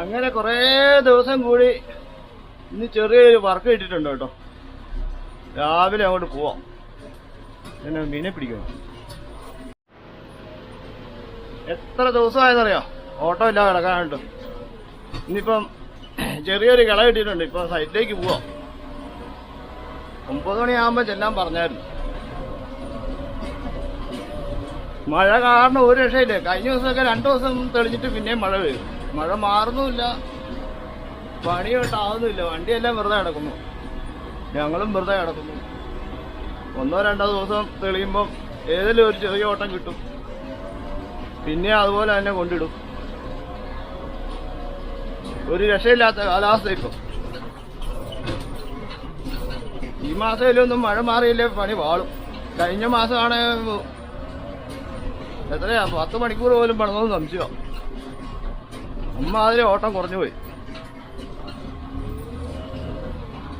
അങ്ങനെ കുറേ ദിവസം കൂടി ഇന്ന് ചെറിയൊരു വർക്ക് കിട്ടിയിട്ടുണ്ട് കേട്ടോ. രാവിലെ അങ്ങോട്ട് പോവാം. പിന്നെ മീനെ പിടിക്കണം. എത്ര ദിവസമായെന്നറിയോ ഓട്ടോ ഇല്ലാതെ കിടക്കാനായിട്ട് ഇനിയിപ്പം ചെറിയൊരു കിള കിട്ടിയിട്ടുണ്ട്. ഇപ്പൊ സൈറ്റിലേക്ക് പോവാം. ഒമ്പത് മണിയാകുമ്പോൾ ചെല്ലാൻ പറഞ്ഞായിരുന്നു. മഴ കാരണം ഒരു രക്ഷയില്ല. കഴിഞ്ഞ ദിവസമൊക്കെ രണ്ടു ദിവസം തെളിഞ്ഞിട്ട് പിന്നെയും മഴ പെയ്യും മഴ മാറുന്നുമില്ല. പണിയോട്ടാവുന്നില്ല വണ്ടിയെല്ലാം വെറുതെ കിടക്കുന്നു. ഞങ്ങളും വെറുതെ കിടക്കുന്നു. ഒന്നോ രണ്ടോ ദിവസം തെളിയുമ്പം ഏതെങ്കിലും ഒരു ചെറിയ ഓട്ടം കിട്ടും. പിന്നെ അതുപോലെ തന്നെ കൊണ്ടിടും. ഒരു രക്ഷയില്ലാത്ത കാലാവസ്ഥ ഇപ്പം. ഈ മാസത്തിലൊന്നും മഴ മാറിയില്ലേ? പണി വാളും. കഴിഞ്ഞ മാസമാണ് എത്രയാ? പത്ത് മണിക്കൂർ പോലും പണിതെന്ന് സംശയം അമ്മാതിരി ഓട്ടം കുറഞ്ഞു പോയി.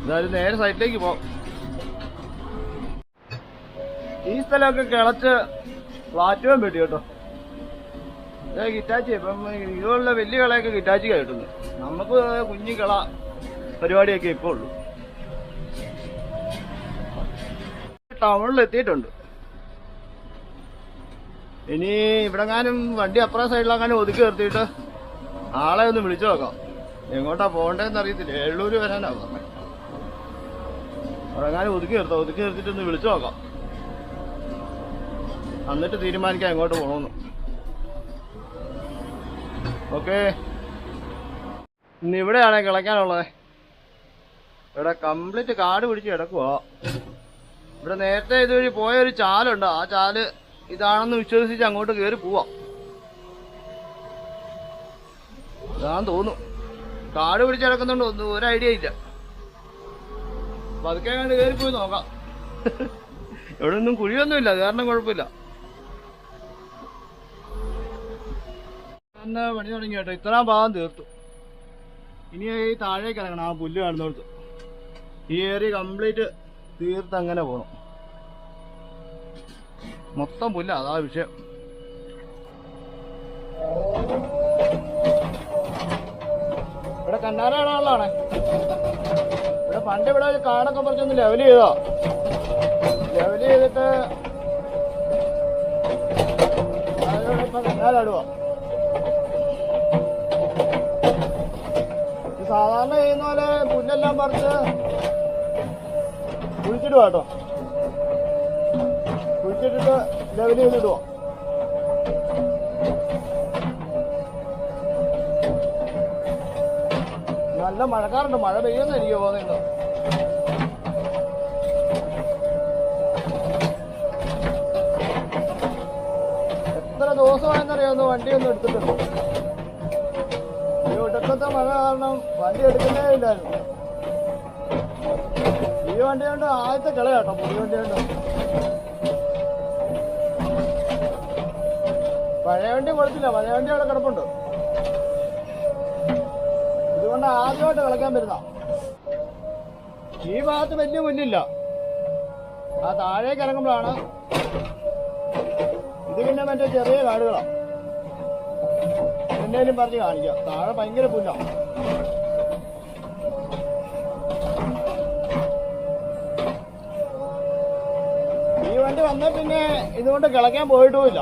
എന്തായാലും നേരെ സൈറ്റിലേക്ക് പോ ഈ സ്ഥലമൊക്കെ കിളച്ച് പ്ലാറ്റും പറ്റി കേട്ടോ. കിറ്റാച്ചി. ഇപ്പം ഇതുപോലുള്ള വലിയ കിളയൊക്കെ കിറ്റാച്ചി കിട്ടുന്നു നമുക്ക് കുഞ്ഞു കിള പരിപാടിയൊക്കെ ഇപ്പോൾ ഉള്ളൂ. ടൗണിൽ എത്തിയിട്ടുണ്ട്. ഇനി ഇവിടെങ്ങാനും വണ്ടി അപ്പുറം സൈഡിലെങ്ങാനും ഒതുക്കി നിർത്തിയിട്ട് ആളെ ഒന്ന് വിളിച്ചു നോക്കാം. എങ്ങോട്ടാ പോകണ്ടേന്ന് അറിയത്തില്ല. എള്ളൂര് വരാനാ പറഞ്ഞത് അവിടെങ്ങാനും ഒതുക്കി നിർത്താം. ഒതുക്കി നിർത്തിട്ട് ഒന്ന് വിളിച്ചു നോക്കാം. എന്നിട്ട് തീരുമാനിക്കാം എങ്ങോട്ട് പോകണമെന്ന് ഓക്കെ. ഇന്ന് ഇവിടെയാണേ കിളയ്ക്കാനുള്ളത്? ഇവിടെ കംപ്ലീറ്റ് കാട് പിടിച്ച് കിടക്കുക ഇവിടെ നേരത്തെ ഇതുവഴി പോയ ഒരു ചാലുണ്ട്. ആ ചാൽ ഇതാണെന്ന് വിശ്വസിച്ച് അങ്ങോട്ട് കയറി പോവാം. ഇതാന്ന് തോന്നുന്നു. കാട് പിടിച്ച് കിടക്കുന്നുണ്ട് ഒന്നും ഒരു ഐഡിയ ഇല്ല. പതുക്കെ കണ്ട് പോയി നോക്കാം. ഇവിടെ ഒന്നും കുഴിയൊന്നുമില്ല അത് കാരണം കുഴപ്പമില്ല. പണി തുടങ്ങി കേട്ടോ. ഇത്രയും ഭാഗം തീർത്തു. ഇനി ഈ താഴേക്ക് ഇറങ്ങണം ആ പുല്ല് കാണുന്നിടത്ത്. ഈ ഏരിയ കംപ്ലീറ്റ് തീർത്ത് അങ്ങനെ പോകണം മൊത്തം പുല്ല അതാ വിഷയം. ഇവിടെ ആളാണ് ഇവിടെ പണ്ട് ഇവിടെ കാണൊക്കെ പറിച്ചൊന്ന് ലെവൽ ചെയ്തോ? ലെവൽ ചെയ്തിട്ട് കണ്ണാരാടുവോ? സാധാരണ ചെയ്യുന്ന പോലെ പുല്ലെല്ലാം പറിച്ച് കുഴിച്ചിടുക കേട്ടോ. കുഴിച്ചിട്ടിട്ട് ലെവൽ ചെയ്തിടുക നല്ല മഴക്കാറുണ്ട്. മഴ പെയ്യുന്ന എനിക്ക് തോന്നുന്നു. എത്ര ദിവസമായെന്നറിയാവുന്ന വണ്ടിയൊന്നും എടുത്തിട്ടുണ്ട് ഒടുക്കത്തെ മഴ കാരണം വണ്ടി എടുക്കുന്നേ ഇല്ലായിരുന്നു. ഈ വണ്ടി കൊണ്ട് ആദ്യത്തെ കിള കേട്ടോ പുതിയ വണ്ടി കൊണ്ട്. പഴയ വണ്ടി കൊടുത്തില്ല പഴയ വണ്ടി അവിടെ കിടപ്പുണ്ട്. ഇതുകൊണ്ട് ആദ്യമായിട്ട് കളിക്കാൻ വരുന്ന ഈ ഭാഗത്ത് വലിയ പുല്ലില്ല ആ താഴേക്ക് ഇറങ്ങുമ്പോഴാണ് ഇത് പിന്നെ മറ്റേ ചെറിയ കാടുകളാണ് എന്തേലും പറഞ്ഞ് കാണിക്കാം. താഴെ ഭയങ്കര പുല്ലാണ് ഈ വണ്ടി വന്ന പിന്നെ ഇതുകൊണ്ട് കിളയ്ക്കാൻ പോയിട്ടുമില്ല.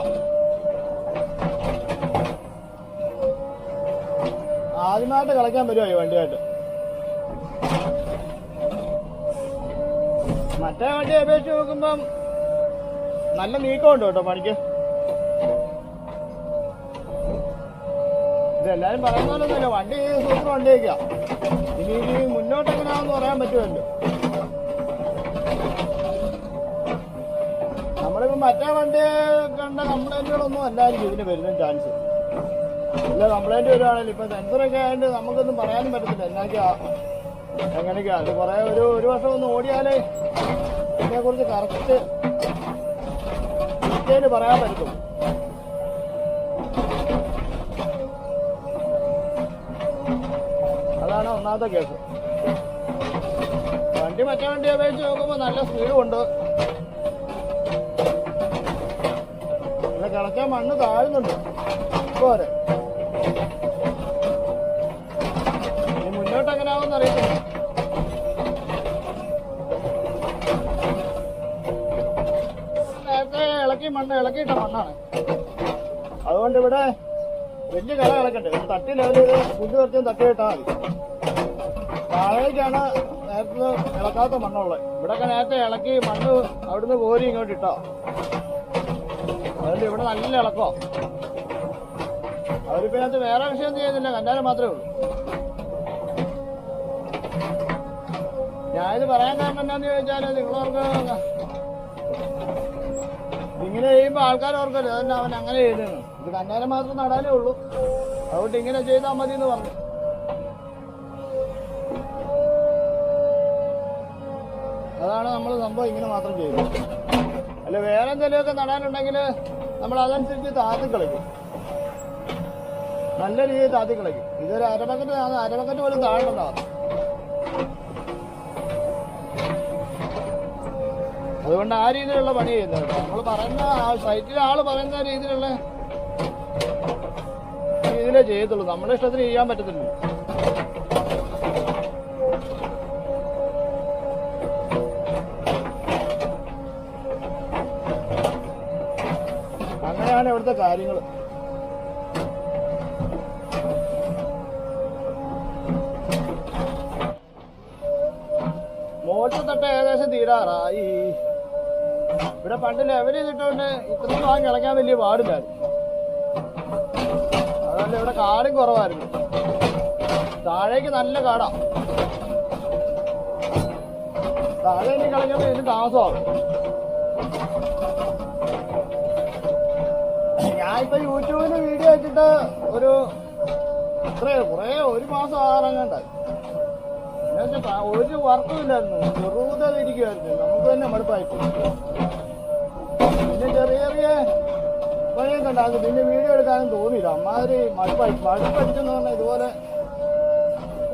ആദ്യമായിട്ട് കളിക്കാൻ വരുമോ ഈ വണ്ടിയായിട്ട്? മറ്റേ വണ്ടി അപേക്ഷിച്ച് നോക്കുമ്പം നല്ല നീക്കമുണ്ട് കേട്ടോ പണിക്ക്. ഇതെല്ലാരും പറയുന്ന പോലൊന്നുമില്ല വണ്ടി സൂപ്പർ വണ്ടിയൊക്കെയാ. ഇനി ഇനി മുന്നോട്ട് എങ്ങനെയാണെന്ന് പറയാൻ പറ്റുമല്ലോ. നമ്മളിപ്പോ മറ്റേ വണ്ടി കണ്ട കംപ്ലൈന്റുകളൊന്നും അല്ലായിരിക്കും ഇതിന് വരുന്ന ചാൻസ് ഇല്ല കംപ്ലൈന്റ് വരുവാണെങ്കിൽ ഇപ്പൊ സെൻസറൊക്കെ ആയതുകൊണ്ട് നമുക്കൊന്നും പറയാനും പറ്റത്തില്ല. എന്നാക്കാ എങ്ങനെയൊക്കെയാ അത് കുറെ ഒരു ഒരു വർഷം ഒന്ന് ഓടിയാലേ ഇതിനെ കുറിച്ച് കറക്റ്റ് പറയാൻ പറ്റും അതാണ് ഒന്നാമത്തെ കേസ്. വണ്ടി മറ്റേ വണ്ടി അപേക്ഷിച്ച് നോക്കുമ്പോൾ നല്ല സ്പീഡും ഉണ്ട് ഇവിടെ കിളക്കാൻ മണ്ണ് താഴുന്നുണ്ട്. പോരെ. മണ്ണ് ഇളക്കിയിട്ട മണ്ണാണ്. അതുകൊണ്ട് ഇവിടെ വലിയ കല കിളക്കണ്ടേ ഒരു തട്ടി ലെവലിൽ പുല്ല് കുറച്ചും തട്ടി ഇട്ടാൽ മതി. താഴേക്കാണ് നേരത്തെ ഇളക്കാത്ത മണ്ണുള്ളത്. ഇവിടെയൊക്കെ നേരത്തെ ഇളക്കി മണ്ണ് അവിടുന്ന് കോരി ഇങ്ങോട്ട് ഇട്ടോ. അതുകൊണ്ട് ഇവിടെ നല്ല ഇളക്കോ? അവരിപ്പോ ഇതിനകത്ത് വേറെ വിഷയം ചെയ്യുന്നില്ല. കണ്ടാലും മാത്രമേ ഉള്ളൂ. ഞാനിത് പറയാൻ കാരണം എന്താണെന്ന് ചോദിച്ചാൽ നിങ്ങളവർക്ക് ഇങ്ങനെ ചെയ്യുമ്പോൾ ആൾക്കാർ ഓർക്കല്ലോ അതന്നെ അവൻ അങ്ങനെ എഴുതുന്നു. ഇത് കന്നാരം മാത്രം നടാനേ ഉള്ളൂ. അതുകൊണ്ട് ഇങ്ങനെ ചെയ്താൽ മതി എന്ന് പറഞ്ഞു. അതാണ് നമ്മൾ സംഭവം ഇങ്ങനെ മാത്രം ചെയ്യുന്നത്. അല്ല വേറെ എന്തെങ്കിലുമൊക്കെ നടാനുണ്ടെങ്കിൽ നമ്മൾ അതനുസരിച്ച് താത്തി കളിക്കും. നല്ല രീതിയിൽ താത്തി കളിക്കും. ഇതൊരു അരമക്കറ്റ് അരമക്കറ്റ് പോലും താഴെണ്ടാവും അതുകൊണ്ട് ആ രീതിയിലുള്ള പണി ചെയ്യുന്നത് നമ്മൾ പറയുന്ന ആ സൈറ്റിലെ ആൾ പറയുന്ന രീതിയിലുള്ള രീതിയിലേ ചെയ്യത്തുള്ളൂ. നമ്മുടെ ഇഷ്ടത്തിന് ചെയ്യാൻ പറ്റത്തില്ല. അങ്ങനെയാണ് ഇവിടുത്തെ കാര്യങ്ങൾ മോട്ടർ തട്ട ഏകദേശം തീരാറായി. ഇവിടെ പണ്ട് ലെവൽ ചെയ്തിട്ടുണ്ട് ഇത്രയും ഭാഗം കിളക്കാൻ വലിയ പാടില്ലായിരുന്നു. അതുകൊണ്ട് ഇവിടെ കാടും കുറവായിരുന്നു. താഴേക്ക് നല്ല കാടാ. താഴെ ഇനി കളഞ്ഞപ്പോൾ ഇതിന് താമസമാകും ഞാനിപ്പോ യൂട്യൂബിൽ വീഡിയോ വെച്ചിട്ട് ഒരു എത്ര കുറേ ഒരു മാസം ആറങ്ങണ്ടായി ഒരു വർക്കും ഇല്ലായിരുന്നു വെറുതെ നമുക്ക് തന്നെ മടുപ്പായി. പോയി. പിന്നെ ചെറിയ പണിയൊക്കെ പിന്നെ വീഡിയോ എടുക്കാനും തോന്നിയില്ല. അമ്മാതിരി മടുപ്പായി. മടുപ്പടിച്ചെന്ന് പറഞ്ഞാൽ ഇതുപോലെ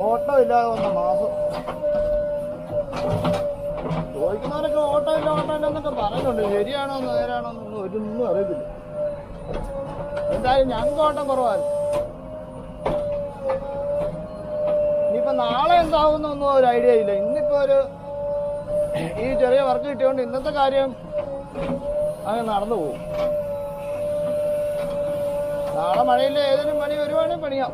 ഓട്ടോ ഇല്ലാതെ വന്ന മാസം. ചോദിക്കുന്നവരൊക്കെ ഓട്ടോ ഇല്ല ഓട്ടോ ഇല്ല എന്നൊക്കെ പറയുന്നുണ്ട്. ശരിയാണോ നേരാണോ എന്നൊന്നും ഒരൊന്നും അറിയത്തില്ല. എന്തായാലും ഞങ്ങൾക്ക് ഓട്ടം കുറവായിരുന്നു ഇനിയിപ്പോ നാളെ എന്താവുന്നൊന്നും ഒരു ഐഡിയ ഇല്ല. ഇന്നിപ്പോ ഒരു ഈ ചെറിയ വർക്ക് കിട്ടിയോണ്ട് ഇന്നത്തെ കാര്യം അങ്ങ് നടന്നു പോകും. നാളെ മഴയില്ല? ഏതെങ്കിലും പണി വരുവാണെങ്കിൽ പണിയാം.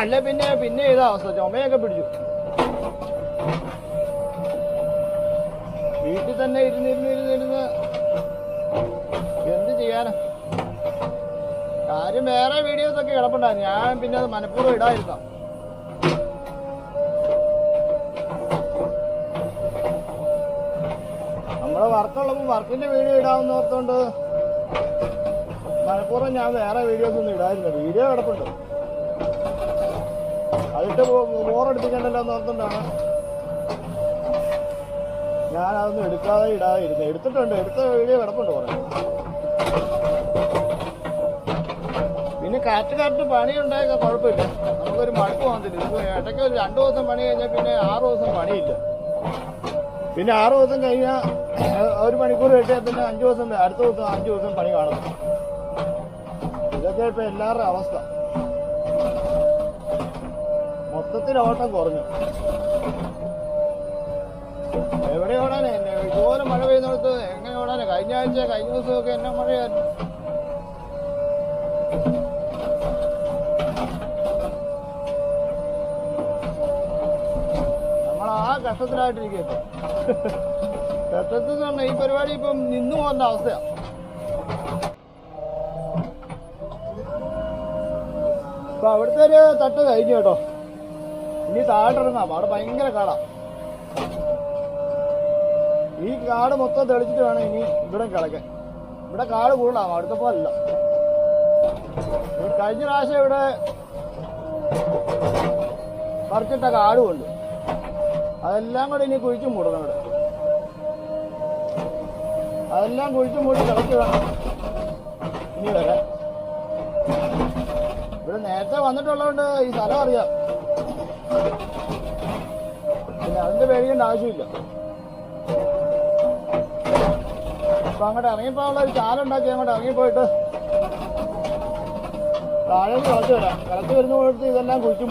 അല്ല പിന്നെ പിന്നെ ഏതാ അവസ്ഥ? ചുമയൊക്കെ പിടിച്ചു. വീട്ടിൽ തന്നെ ഇരുന്നിരുന്ന് ഇരുന്നിരുന്ന് എന്ത് ചെയ്യാനാ? കാര്യം വേറെ വീഡിയോസൊക്കെ കിടപ്പുണ്ടായിരുന്നു. ഞാൻ പിന്നെ അത് മനഃപൂർവം ഇടാതിരുന്ന നമ്മളെ വർക്കുള്ളപ്പോ വർക്കിന്റെ വീഡിയോ ഇടാവുന്ന ഓർത്തോണ്ട് മലപ്പുറം ഞാൻ വേറെ വീഡിയോസ് ഒന്നും ഇടാതിരുന്ന വീഡിയോ കിടപ്പുണ്ട് അതിട്ട് ബോറടിപ്പിക്കണ്ടല്ലോ എന്ന് ഓർത്തോണ്ടാണ്. ഞാൻ അതൊന്നും എടുക്കാതെ ഇടാതെ ഇരുന്നു എടുത്തിട്ടുണ്ട്. എടുത്ത വീഡിയോ കിടപ്പുണ്ട് കുറേ. പിന്നെ കാറ്റ് കാറ്റ് പണി ഉണ്ടായ കുഴപ്പമില്ല. നമുക്കൊരു മടുപ്പ് വന്നില്ല ഇടയ്ക്ക് ഒരു രണ്ടു ദിവസം പണി കഴിഞ്ഞാൽ പിന്നെ ആറു ദിവസം പണിയില്ല. പിന്നെ ആറു ദിവസം കഴിഞ്ഞാൽ ഒരു മണിക്കൂർ കിട്ടിയാൽ പിന്നെ അഞ്ചു ദിവസം അടുത്ത ദിവസം അഞ്ചു ദിവസം പണി കാണും. ഇതൊക്കെ ഇപ്പൊ എല്ലാവരുടെ അവസ്ഥ. മൊത്തത്തിൽ ഓട്ടം കുറഞ്ഞു. എവിടെ ഓടാനേ? എന്നെ ഇതുപോലെ മഴ പെയ്യുന്നിടത്ത് എങ്ങനെ ഓടാനേ? കഴിഞ്ഞ ആഴ്ച കഴിഞ്ഞ ദിവസമൊക്കെ എന്നെ മഴയായിരുന്നു. നമ്മൾ ആ കഷ്ടത്തിലായിട്ടിരിക്കും ഇപ്പൊ. കഷ്ടത്തിൽ പറഞ്ഞാൽ ഈ പരിപാടി ഇപ്പം നിന്നു പോകുന്ന അവസ്ഥയാണ് ഇപ്പൊ അവിടുത്തെ ഒരു തട്ട് കഴിഞ്ഞു കേട്ടോ. ഇനി താഴോട്ടിറങ്ങാം. അവിടെ ഭയങ്കര കാടാ. ഈ കാട് മൊത്തം തെളിച്ചിട്ട് വേണം ഇനി ഇവിടെ കിടക്കാൻ. ഇവിടെ കാട് കൂടാം അവിടുത്തെ പോലല്ല കഴിഞ്ഞ പ്രാവശ്യം ഇവിടെ പറിച്ചിട്ട കാടുമുണ്ട് അതെല്ലാം കൂടെ ഇനി കുഴിച്ചു മൂടണം ഇവിടെ. അതെല്ലാം കുഴിച്ചു മൂടി കിടക്കുക ഇനി വരാ. ഇവിടെ നേരത്തെ വന്നിട്ടുള്ളതുകൊണ്ട് ഈ സ്ഥലം അറിയാം. പിന്നെ അതിന്റെ പേടിക്കേണ്ട ആവശ്യമില്ല. അപ്പൊ അങ്ങോട്ട് ഇറങ്ങിപ്പോ ഒരു ചാലുണ്ടാക്കി അങ്ങോട്ട് ഇറങ്ങിപ്പോയിട്ട് താഴെ കളച്ചു വരാം. കളച്ചു വരുന്ന കൊടുത്ത് ഇതെല്ലാം കുഴിച്ചും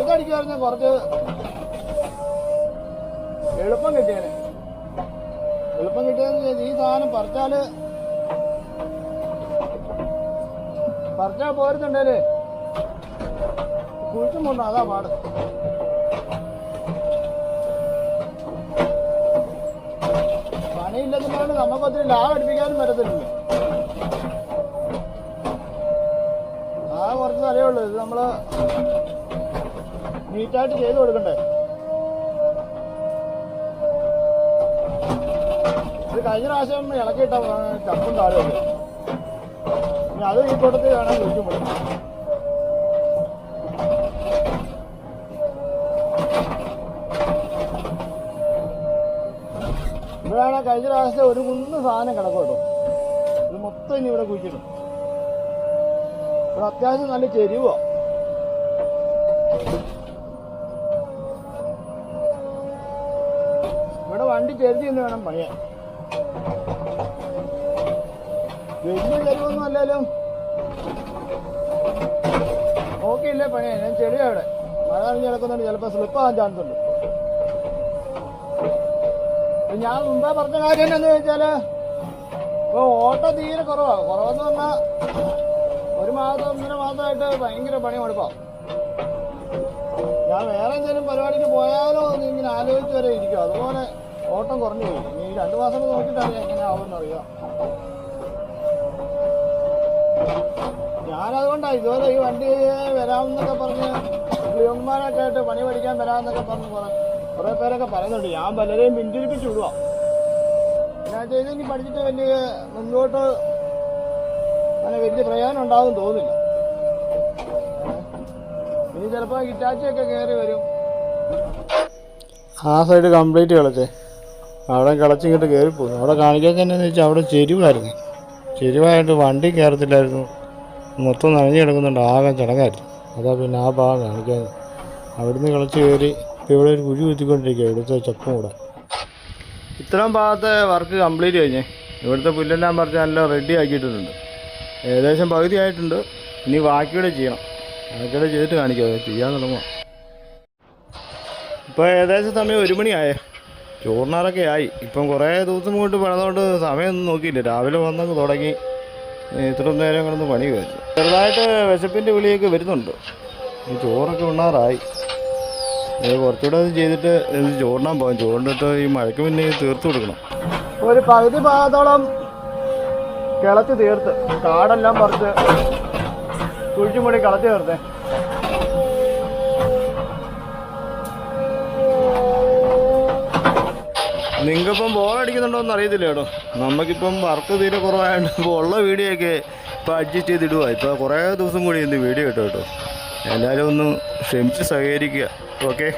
മൂടാം മരുന്നടിക്കുമായിരുന്നെ കുറച്ച്. എളുപ്പം കിട്ടിയേനെ. എളുപ്പം കിട്ടിയെന്ന് വെച്ചാൽ ഈ സാധനം പറിച്ചാൽ പറിച്ചാ പോരുന്നുണ്ടല്ലേ കുഴിച്ചും കൊണ്ടു അതാ പാട്. പണിയില്ലെന്നുള്ളതുകൊണ്ട് നമുക്ക് ഒത്തിരി ലാഭം അടിപ്പിക്കാനും പറ്റത്തില്ലല്ലോ. ആ കുറച്ച് ഉള്ളൂ. ഇത് നമ്മൾ നീറ്റായിട്ട് ചെയ്ത് കൊടുക്കണ്ടേ? ഇത് കഴിഞ്ഞ പ്രാവശ്യം ഇളക്കിയിട്ട ചപ്പും താഴെ ഇനി അത് ഈ കൂട്ടത്തിൽ വേണം ചോദിക്കും ഇവിടെയാണ് കഴിഞ്ഞ പ്രാവശ്യത്തെ ഒരു കുന്ന് സാധനം കിടക്കും കേട്ടോ. ഇത് മൊത്തം ഇനി ഇവിടെ കുഴിച്ചിടും. ഇവിടെ അത്യാവശ്യം നല്ല ചെരിവോ. ചെരുതി എന്ന് വേണം പണിയാൻ വലിയ കരുവൊന്നും അല്ലല്ലോ. നോക്കിയില്ലേ പണിയാൻ ഞാൻ ചെടിയാ അവിടെ. മഴ നനഞ്ഞ് കിടക്കുന്നുണ്ട് സ്ലിപ്പ് ആകാൻ ചാൻസ് ഉണ്ട്. ഞാൻ മുമ്പേ പറഞ്ഞ കാര്യം എന്താന്ന് വെച്ചാൽ ഇപ്പൊ ഓട്ടം തീരെ കുറവാ. കുറവെന്ന് പറഞ്ഞാ ഒരു മാസം ഒന്നര മാസമായിട്ട് ഭയങ്കര പണി കൊടുപ്പാ ഞാൻ വേറെ എന്തെങ്കിലും പരിപാടിക്ക് പോയാലോ എന്ന് ഇങ്ങനെ ആലോചിച്ച് വരെ ഇരിക്കും അതുപോലെ ഓട്ടം കുറഞ്ഞു പോയി. ഈ രണ്ടു മാസം നോക്കിയിട്ടാണ് എങ്ങനെ ആവുമെന്ന് അറിയാം. ഞാനതുകൊണ്ടാണ് ഇതുപോലെ ഈ വണ്ടി വരാമെന്നൊക്കെ പറഞ്ഞ് ക്ലിയന്മാരൊക്കെ ആയിട്ട് പണി പഠിക്കാൻ വരാമെന്നൊക്കെ പറഞ്ഞ് കുറെ കുറെ പേരൊക്കെ പറയുന്നുണ്ട്. ഞാൻ പലരെയും പിന്തിരിപ്പിച്ചു വിടുക ഞാൻ ചെയ്തെങ്കിൽ പഠിച്ചിട്ട് വലിയ മുന്നോട്ട് അങ്ങനെ വലിയ പ്രയോജനം ഉണ്ടാവും തോന്നില്ല ഇനി ചിലപ്പോൾ ഹിറ്റാച്ചിയൊക്കെ കയറി വരും. ആ സൈഡ് കംപ്ലീറ്റ് കളച്ചേ. അവിടെ കിളച്ചിങ്ങോട്ട് കയറിപ്പോയി അവിടെ കാണിക്കാൻ തന്നെ എന്ന് വെച്ചാൽ അവിടെ ചെരുവായിരുന്നു. ചെരുവായിട്ട് വണ്ടി കയറത്തില്ലായിരുന്നു മൊത്തം നനഞ്ഞു കിടക്കുന്നുണ്ട്. ആകെ ചടങ്ങായിരുന്നു. അതാ പിന്നെ ആ ഭാഗം കാണിക്കാൻ. അവിടുന്ന് കിളച്ച് കയറി ഇപ്പം ഇവിടെ ഒരു കുഴി കുത്തിക്കൊണ്ടിരിക്കുക ഇവിടുത്തെ ചപ്പും കൂടെ. ഇത്രയും ഭാഗത്തെ വർക്ക് കംപ്ലീറ്റ് കഴിഞ്ഞേ ഇവിടുത്തെ പുല്ലെല്ലാം പറഞ്ഞ് നല്ല റെഡി ആക്കിയിട്ടുണ്ട് ഏകദേശം പകുതി ആയിട്ടുണ്ട്. ഇനി ബാക്കിയുടെ ചെയ്യണം. ബാക്കിയുടെ ചെയ്തിട്ട് കാണിക്കാം. ചെയ്യാൻ തുടങ്ങുക ഇപ്പോൾ ഏകദേശം സമയം ഒരു മണിയായേ. ചോറിനാറൊക്കെ ആയി. ഇപ്പം കുറേ ദിവസം കൊണ്ട് പണിതുകൊണ്ട് സമയമൊന്നും നോക്കിയില്ല. രാവിലെ വന്നങ്ങ് തുടങ്ങി. ഇത്ര നേരം കിടന്ന് പണി കഴിച്ചു ചെറുതായിട്ട് വിശപ്പിന്റെ വിളിയൊക്കെ വരുന്നുണ്ട്. ഈ ചോറൊക്കെ ഉണ്ണാറായി. കുറച്ചുകൂടെ അത് ചെയ്തിട്ട് ചോറിനാൻ പോകാം. ചോറിനിട്ട് ഈ മഴയ്ക്ക് മുന്നേ തീർത്ത് കൊടുക്കണം. ഒരു പകുതി ഭാഗത്തോളം കിളച്ച് തീർത്ത്. കാടെല്ലാം പറിച്ച് കുഴിച്ചുമൂടി കളച്ച് തീർത്തേ. നിങ്ങൾക്കിപ്പം ബോറടിക്കുന്നുണ്ടോന്ന് അറിയത്തില്ല കേട്ടോ. നമുക്കിപ്പം വർക്ക് തീരെ കുറവായതുകൊണ്ട് ഇപ്പോൾ ഉള്ള വീഡിയോ ഒക്കെ ഇപ്പോൾ അഡ്ജസ്റ്റ് ചെയ്തിടുക ഇപ്പോൾ കുറേ ദിവസം കൂടി ഇന്ന് വീഡിയോ കേട്ടോ കേട്ടോ. എല്ലാവരും ഒന്ന് ക്ഷമിച്ച് സഹകരിക്കുക. ഓക്കെ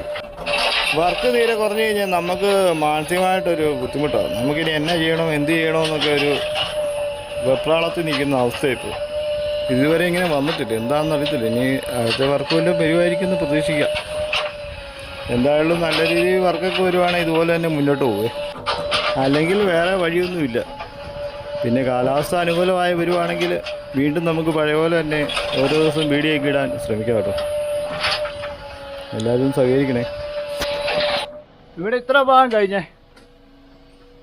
വർക്ക് തീരെ കുറഞ്ഞു കഴിഞ്ഞാൽ നമുക്ക് മാനസികമായിട്ടൊരു ബുദ്ധിമുട്ടാണ്. നമുക്കിനി എന്നാ ചെയ്യണം എന്ത് ചെയ്യണമെന്നൊക്കെ ഒരു വെപ്രാളത്തിൽ നിൽക്കുന്ന അവസ്ഥ ഇപ്പോൾ ഇതുവരെ ഇങ്ങനെ വന്നിട്ടില്ല. എന്താണെന്ന് അറിയത്തില്ല ഇനി അടുത്ത വർക്ക് വല്ലതും വരുമായിരിക്കുമെന്ന് പ്രതീക്ഷിക്കാം. എന്തായാലും നല്ല രീതിയിൽ വർക്കൊക്കെ വരുവാണെങ്കിൽ ഇതുപോലെ തന്നെ മുന്നോട്ട് പോവേ. അല്ലെങ്കിൽ വേറെ വഴിയൊന്നുമില്ല. പിന്നെ കാലാവസ്ഥ അനുകൂലമായി വരുവാണെങ്കിൽ വീണ്ടും നമുക്ക് പഴയ പോലെ തന്നെ ഓരോ ദിവസം വീഡിയോ ഒക്കെ ഇടാൻ ശ്രമിക്കാം കേട്ടോ. എല്ലാവരും സഹകരിക്കണേ. ഇവിടെ ഇത്ര ഭാഗം കഴിഞ്ഞേ.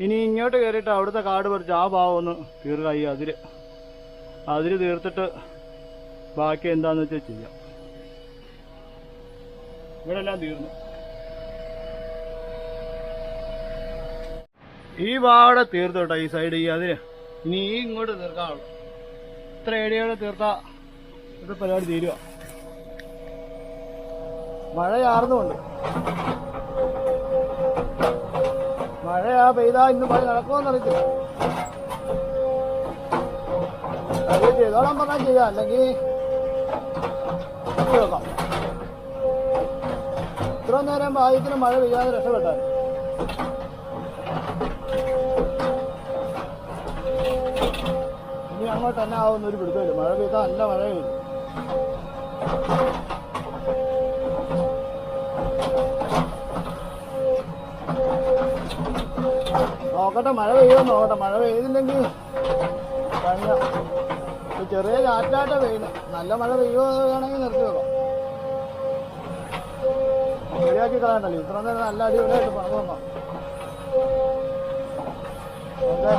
ഇനി ഇങ്ങോട്ട് കയറിയിട്ട് അവിടുത്തെ കാട് പറിച്ച് ആ ഭാഗം ഒന്ന് തീർക്കുക ഈ അതിര്. അതിര് തീർത്തിട്ട് ബാക്കി എന്താണെന്ന് വെച്ചാൽ ചെയ്യാം. ഇവിടെ എല്ലാം തീർന്നു. ഈ വാടെ തീർത്തോട്ടെ ഈ സൈഡ് ഈ അതിന്. ഇനി ഈ ഇങ്ങോട്ട് തീർക്കാനുള്ളു ഇത്ര ഏരിയയുടെ തീർത്ത ഇത് പരിപാടി തീരുക മഴ ചാർന്നുണ്ട് മഴയാ പെയ്താ ഇന്ന് മഴ നടക്കുമെന്നറിയത്തില്ല അത് പറഞ്ഞാൽ ചെയ്യാം. അല്ലെങ്കിൽ നോക്കാം ഇത്ര നേരം ഭാഗ്യത്തിന് മഴ പെയ്യാതെ രക്ഷപ്പെട്ടാൽ അങ്ങോട്ട് തന്നെ ആവുന്ന ഒരു പിടുത്തമില്ല. മഴ പെയ്താൽ നല്ല മഴ പെയ്യും. നോക്കട്ടെ മഴ പെയ്യുമോ നോക്കട്ടെ മഴ പെയ്തില്ലെങ്കിൽ ചെറിയ ചാറ്റാട്ട പെയ്യുന്നു. നല്ല മഴ പെയ്യുകയാണെങ്കിൽ നിർത്തി വെക്കാം. ശരിയാക്കി കളയണ്ടല്ലോ ഇത്ര നേരം നല്ല അടിപൊളിയായിട്ട് പറഞ്ഞു വന്നോ അതെ.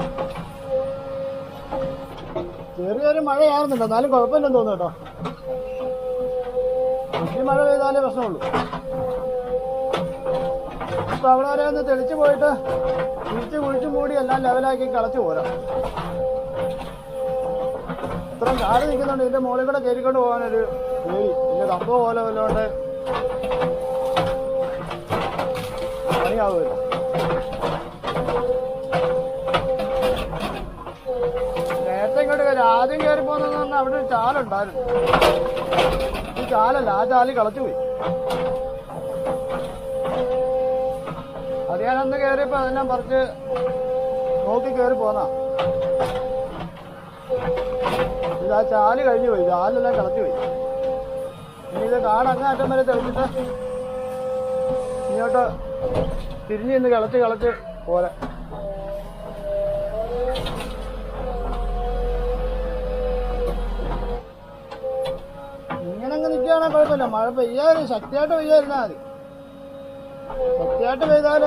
ചെറിയൊരു മഴയായിരുന്നില്ല. എന്നാലും കുഴപ്പമില്ലെന്ന് തോന്നുന്നു കേട്ടോ. ഒത്തിരി മഴ പെയ്താലേ പ്രശ്നമുള്ളൂ. ഇപ്പൊ അവിടെ വരെ ഒന്ന് തെളിച്ചു പോയിട്ട് തിരിച്ച് കുഴിച്ചു മൂടി എല്ലാം ലെവലാക്കി കളച്ചു പോരാ. ഇത്രയും കാട് നിൽക്കുന്നുണ്ട്. ഇതിന്റെ മുകളിൽ കൂടെ കയറിക്കൊണ്ട് പോകാനൊരു പേടി. പിന്നെ തപ്പോ പോലെ വല്ലോണ്ട് പണിയാവുമല്ലോ ഇങ്ങോട്ട് കയറി ആദ്യം കയറി പോകുന്നതെന്ന് പറഞ്ഞാൽ അവിടെ ഒരു ചാലുണ്ടായിരുന്നു ഈ ചാലല്ല ആ ചാൽ കളച്ചു പോയി. അത് ഞാനന്ന് കയറിയപ്പോ അതെല്ലാം പറിച്ച് നോക്കി കയറി പോന്നാ. ഇത് ആ ചാൽ കഴിഞ്ഞു പോയി. ചാലെല്ലാം കളച്ചു പോയി. ഇനി ഇത് കാട് അങ്ങേ അറ്റം വരെ തെളിച്ചിട്ട് ഇങ്ങോട്ട് തിരിഞ്ഞ് നിന്ന് കളച്ച് കളച്ച് പോരാ. കുഴപ്പമില്ല. മഴ പെയ്യാറ് ശക്തിയായിട്ട് പെയ്യാതിരുന്നാൽ മതി. ശക്തിയായിട്ട് പെയ്താൽ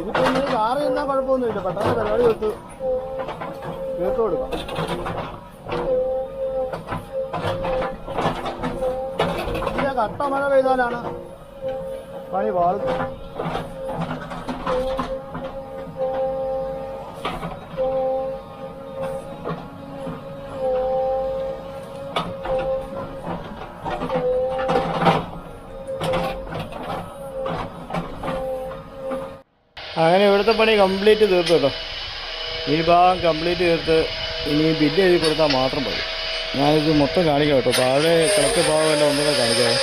ഇതിപ്പോ ഇനി കാറ് ചെന്നാൽ കുഴപ്പമൊന്നുമില്ല. പെട്ടെന്ന് പരിപാടി തീർത്ത്. കൊടുക്കാം. കട്ട മഴ പെയ്താലാണ് പണി പാളും. ഇവിടുത്തെ പണി കംപ്ലീറ്റ് തീർത്തു കേട്ടോ. ഈ ഭാഗം കംപ്ലീറ്റ് തീർത്ത് ഇനി ബില്ല് എഴുതി കൊടുത്താൽ മാത്രം മതി. ഞാനിത് മൊത്തം കാണിക്കാം കേട്ടോ. താഴെ കിളച്ച ഭാഗമെല്ലാം ഒന്നുകൂടെ കാണിക്കാം.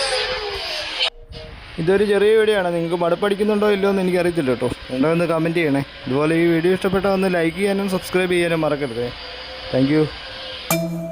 ഇതൊരു ചെറിയ വീഡിയോ ആണ്. നിങ്ങൾക്ക് മടുപ്പടിക്കുന്നുണ്ടോ ഇല്ലയോ എന്ന് എനിക്കറിയത്തില്ല കേട്ടോ. ഉണ്ടോ എന്ന് കമന്റ് ചെയ്യണേ. ഇതുപോലെ ഈ വീഡിയോ ഇഷ്ടപ്പെട്ടാൽ ഒന്ന് ലൈക്ക് ചെയ്യാനും സബ്സ്ക്രൈബ് ചെയ്യാനും മറക്കരുത്. താങ്ക്